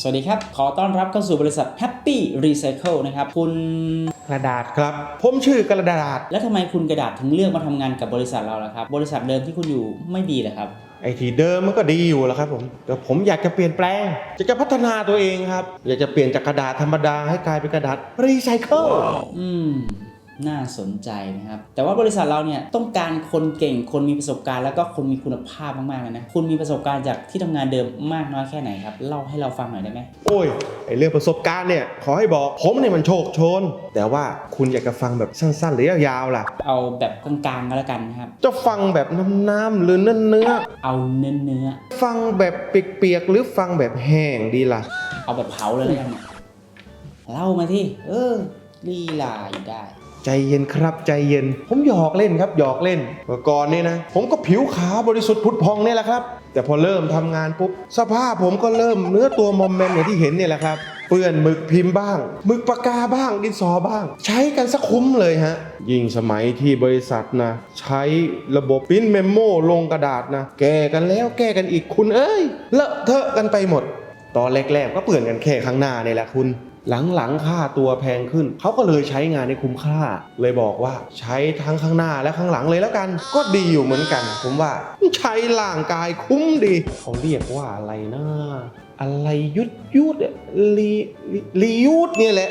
สวัสดีครับ ขอต้อนรับเข้าสู่บริษัท Happy Recycle นะครับ คุณกระดาษครับ ผมชื่อกระดาษ แล้วทำไมคุณกระดาษถึงเลือกมาทำงานกับบริษัทเราล่ะครับ บริษัทเดิมที่คุณอยู่ไม่ดีเหรอครับ ไอ้ที่เดิมมันก็ดีอยู่แล้วครับผม แต่ผมอยากจะเปลี่ยนแปลง อยากจะพัฒนาตัวเองครับ อยากจะเปลี่ยนจากกระดาษธรรมดาให้กลายเป็นกระดาษรีไซเคิลอืม น่าสนใจนะครับ แต่ว่าบริษัทเราเนี่ยต้องการคนเก่ง คนมีประสบการณ์ แล้วก็คนมีคุณภาพมากๆเลยนะ คุณมีประสบการณ์จากที่ทำงานเดิมมากน้อยแค่ไหนครับ เล่าให้เราฟังหน่อยได้ไหม โอ้ย ไอ้เรื่องประสบการณ์เนี่ย ขอให้บอก ผมเนี่ยมันโชคโชน แต่ว่าคุณอยากจะฟังแบบสั้น ๆ หรือยาวๆล่ะ เอาแบบกลางๆก็แล้วกันนะครับ จะฟังแบบน้ำๆหรือเนื้อเนื้อ เอาเนื้อเนื้อๆฟังแบบเปียกๆหรือฟังแบบแห้งดีล่ะๆเอาแบบเผาเลยแล้วกันเนี่ยเล่ามาที่ เออลีลาอยู่ได้ ใจเย็นครับใจเย็น ผมหยอกเล่นครับหยอกเล่นเมื่อก่อนนี่นะผมก็ผิวขาวบริสุทธิ์ผุดพองเนี่ยแหละครับ แต่พอเริ่มทำงานปุ๊บสภาพผมก็เริ่มเนื้อตัวมอมแมมอย่างที่เห็นเนี่ยแหละครับเปื้อนหมึกพิมพ์บ้างหมึกปากกาบ้างดินสอบ้าง ใช้กันสักคุ้มเลยฮะ ยิ่งสมัยที่บริษัทนะ ใช้ระบบปริ้นเมมโมลงกระดาษนะ แก้กันแล้วแก้กันอีกคุณเอ้ยเลอะเทอะกันไปหมด ตอนแรกๆก็เปื่อนกันแค่ข้างหน้านี่แหละคุณ หลังๆค่าตัวแพงขึ้น เขาก็เลยใช้งานในคุ้มค่า เลยบอกว่าใช้ทั้งข้างหน้าและข้างหลังเลยแล้วกัน ก็ดีอยู่เหมือนกัน ผมว่าใช้ร่างกายคุ้มดี เขาเรียกว่าอะไรนะอะไรยุดยุดลีลีลียุดเนี่ยแหละ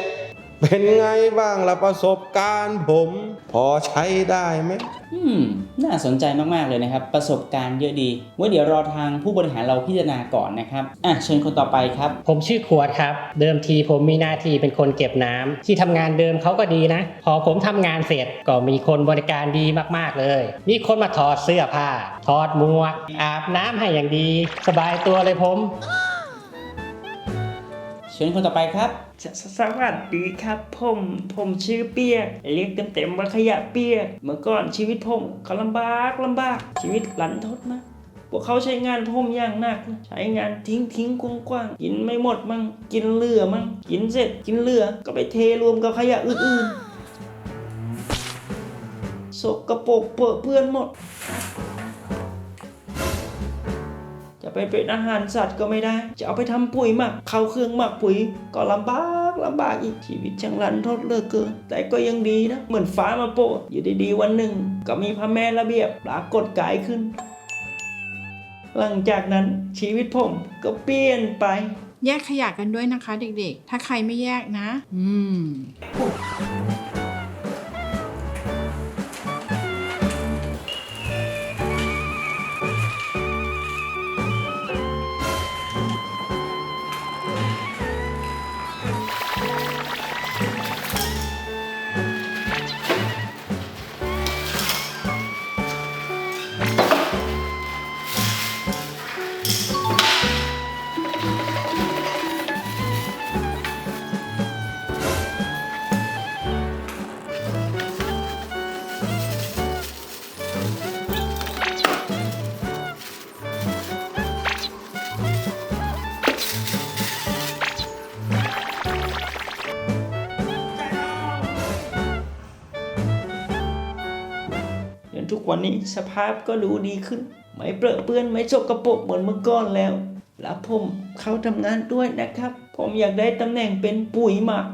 เป็นไงบ้างล่ะประสบการณ์ผม พอใช้ได้ไหมอืม น่าสนใจมากๆเลยนะครับ ประสบการณ์เยอะดีไว้เดี๋ยวรอทางผู้บริหารเราพิจารณาก่อนนะครับอะเชิญคนต่อไปครับ ผมชื่อขวดครับ เดิมทีผมมีหน้าที่เป็นคนเก็บน้ำที่ทำงานเดิมเขาก็ดีนะ พอผมทำงานเสร็จก็มีคนบริการดีมากๆเลย มีคนมาถอดเสื้อผ้าถอดหมวกอาบน้ำให้อย่างดี สบายตัวเลยผม เชิญคนต่อไปครับ สสวัสดีครับผมผมชื่อเปียกเรียกเต็มๆว่าขยะเปียกเมื่อก่อนชีวิตผมก็ลำบากลำบากชีวิตหลันทดมากพวกเขาใช้งานผมอย่างหนักใช้งานทิ้งทิ้งกว้างกว้างๆกินไม่หมดมั่งกินเหลือมั่งกินเสร็จกินเหลือก็ไปเทรวมกับขยะอื่นๆสกปรกเปื้อนเปื้อนหมด ไปเป็นอาหารสัตว์ก็ไม่ได้ จะเอาไปทำปุ๋ยหมักเข้าเครื่องหมักปุ๋ย ก็ลำบากลำบากอีกชีวิตช่างรันทดเลือเกินแต่ก็ยังดีนะ เหมือนฟ้ามาโปรดอยู่ดีๆวันหนึ่ง ก็มีพระแม่ระเบียบปรากฏกายขึ้น หลังจากนั้นชีวิตผมก็เปลี่ยนไป แยกขยะกันด้วยนะคะเด็กๆ ถ้าใครไม่แยกนะ อืม วันนี้สภาพก็ดูดีขึ้น ไม่เปรอะเปื้อนไม่สกปรกเหมือนเมื่อก่อนแล้วแล้วผมเข้าทำงานด้วยนะครับ ผมอยากได้ตำแหน่งเป็นปุ๋ยหมัก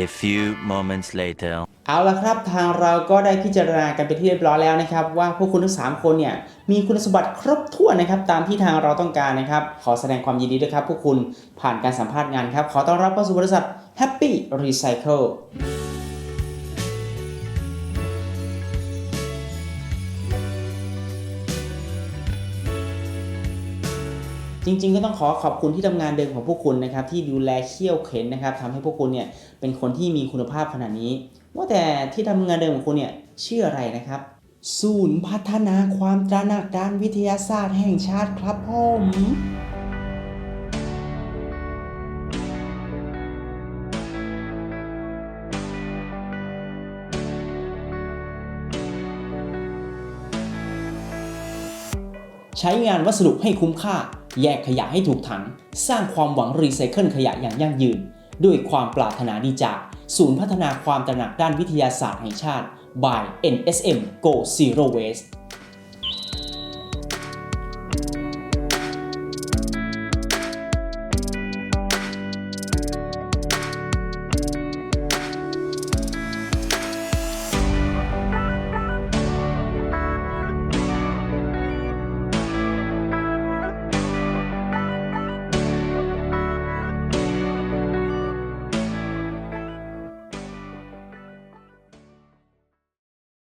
A few moments later. เอาละครับทางเราก็ได้พิจารณากันไปนที่เรียบร้อยแล้วนะครับ ว่าพวกคุณทั้ง3คนเนี่ยมีคุณสมบัติครบถ้วนนะครับตามที่ทางเราต้องการนะครับ ขอแสดงความยินดีด้วยครับพวกคุณผ่านการสัมภาษณ์งานครับ ขอต้อนรับเข้าสู่บริษัท Happy Recycle จริง ๆ ก็ต้องขอขอบคุณที่ทำงานเดิมของพวกคุณนะครับที่ดูแลเขี้ยวเข็นนะครับทำให้พวกคุณเนี่ยเป็นคนที่มีคุณภาพขนาดนี้ ว่าแต่ที่ทำงานเดิมของคุณเนี่ยชื่ออะไรนะครับ ศูนย์พัฒนาความตระหนักด้านวิทยาศาสตร์แห่งชาติครับผมใช้งานวัสดุให้คุ้มค่า แยกขยะให้ถูกถัง สร้างความหวังรีไซเคิลขยะอย่างยั่งยืน ด้วยความปรารถนาดีจาก ศูนย์พัฒนาความตระหนักด้านวิทยาศาสตร์แห่งชาติ by NSM Go Zero Waste